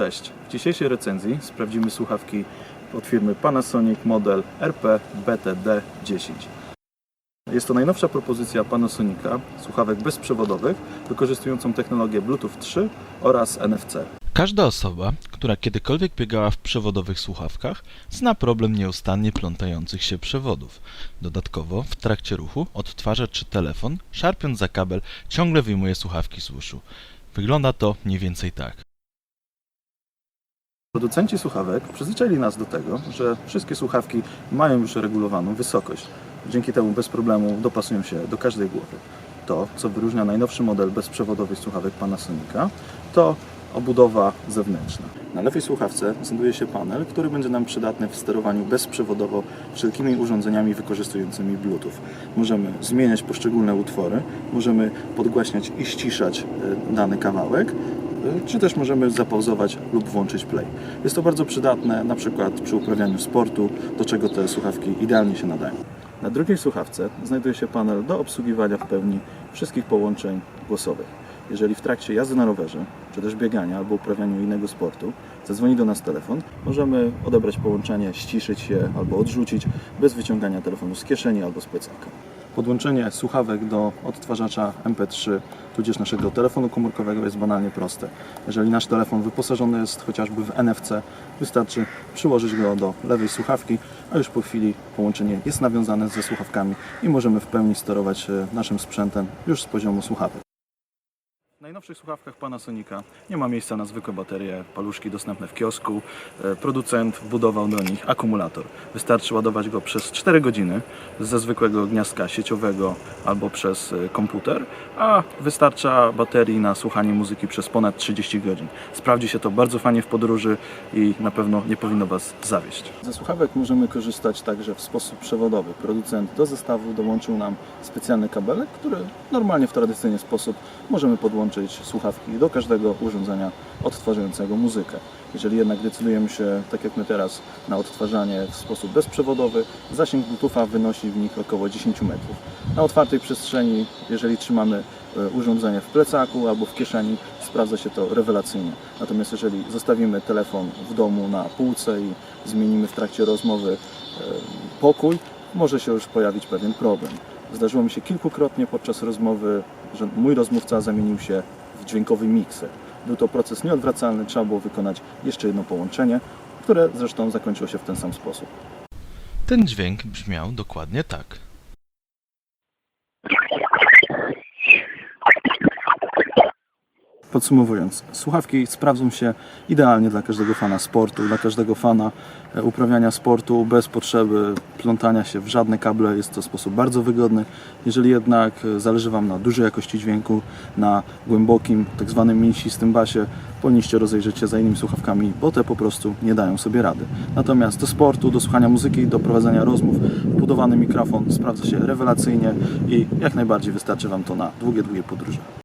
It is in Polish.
Cześć. W dzisiejszej recenzji sprawdzimy słuchawki od firmy Panasonic model RP BTD10. Jest to najnowsza propozycja Panasonica słuchawek bezprzewodowych wykorzystującą technologię Bluetooth 3 oraz NFC. Każda osoba, która kiedykolwiek biegała w przewodowych słuchawkach, zna problem nieustannie plątających się przewodów. Dodatkowo, w trakcie ruchu, odtwarzacz czy telefon, szarpiąc za kabel, ciągle wyjmuje słuchawki z uszu. Wygląda to mniej więcej tak. Producenci słuchawek przyzwyczaili nas do tego, że wszystkie słuchawki mają już regulowaną wysokość. Dzięki temu bez problemu dopasują się do każdej głowy. To, co wyróżnia najnowszy model bezprzewodowych słuchawek Panasonica, to obudowa zewnętrzna. Na lewej słuchawce znajduje się panel, który będzie nam przydatny w sterowaniu bezprzewodowo wszelkimi urządzeniami wykorzystującymi Bluetooth. Możemy zmieniać poszczególne utwory, możemy podgłaśniać i ściszać e, dany kawałek, czy też możemy zapauzować lub włączyć play. Jest to bardzo przydatne na przykład przy uprawianiu sportu, do czego te słuchawki idealnie się nadają. Na drugiej słuchawce znajduje się panel do obsługiwania w pełni wszystkich połączeń głosowych. Jeżeli w trakcie jazdy na rowerze, czy też biegania albo uprawianiu innego sportu zadzwoni do nas telefon, możemy odebrać połączenie, ściszyć je albo odrzucić bez wyciągania telefonu z kieszeni albo z plecaka. Podłączenie słuchawek do odtwarzacza MP3 tudzież naszego telefonu komórkowego jest banalnie proste. Jeżeli nasz telefon wyposażony jest chociażby w NFC, wystarczy przyłożyć go do lewej słuchawki, a już po chwili połączenie jest nawiązane ze słuchawkami i możemy w pełni sterować e, naszym sprzętem już z poziomu słuchawek. W najnowszych słuchawkach Panasonica nie ma miejsca na zwykłe baterie, paluszki dostępne w kiosku. E, Producent wbudował do nich akumulator. Wystarczy ładować go przez 4 godziny ze zwykłego gniazdka sieciowego albo przez e, komputer, a wystarcza baterii na słuchanie muzyki przez ponad 30 godzin. Sprawdzi się to bardzo fajnie w podróży i na pewno nie powinno Was zawieść. Ze słuchawek możemy korzystać także w sposób przewodowy. Producent do zestawu dołączył nam specjalny kabelek, który normalnie w tradycyjny sposób możemy podłączyć słuchawki do każdego urządzenia odtwarzającego muzykę. Jeżeli jednak decydujemy się, tak jak my teraz, na odtwarzanie w sposób bezprzewodowy, zasięg Bluetootha wynosi w nich około 10 metrów. Na otwartej przestrzeni, jeżeli trzymamy e, urządzenie w plecaku albo w kieszeni, sprawdza się to rewelacyjnie. Natomiast jeżeli zostawimy telefon w domu na półce i zmienimy w trakcie rozmowy e, pokój, może się już pojawić pewien problem. Zdarzyło mi się kilkukrotnie podczas rozmowy, że mój rozmówca zamienił się w dźwiękowy mikser. Był to proces nieodwracalny, trzeba było wykonać jeszcze jedno połączenie, które zresztą zakończyło się w ten sam sposób. Ten dźwięk brzmiał dokładnie tak. Podsumowując, słuchawki sprawdzą się idealnie dla każdego fana sportu, dla każdego fana e, uprawiania sportu bez potrzeby plątania się w żadne kable. Jest to sposób bardzo wygodny. Jeżeli jednak e, zależy Wam na dużej jakości dźwięku, na głębokim, tak zwanym mięsistym basie, powinniście rozejrzeć się za innymi słuchawkami, bo te po prostu nie dają sobie rady. Natomiast do sportu, do słuchania muzyki, do prowadzenia rozmów, budowany mikrofon sprawdza się rewelacyjnie i jak najbardziej wystarczy Wam to na długie, długie podróże.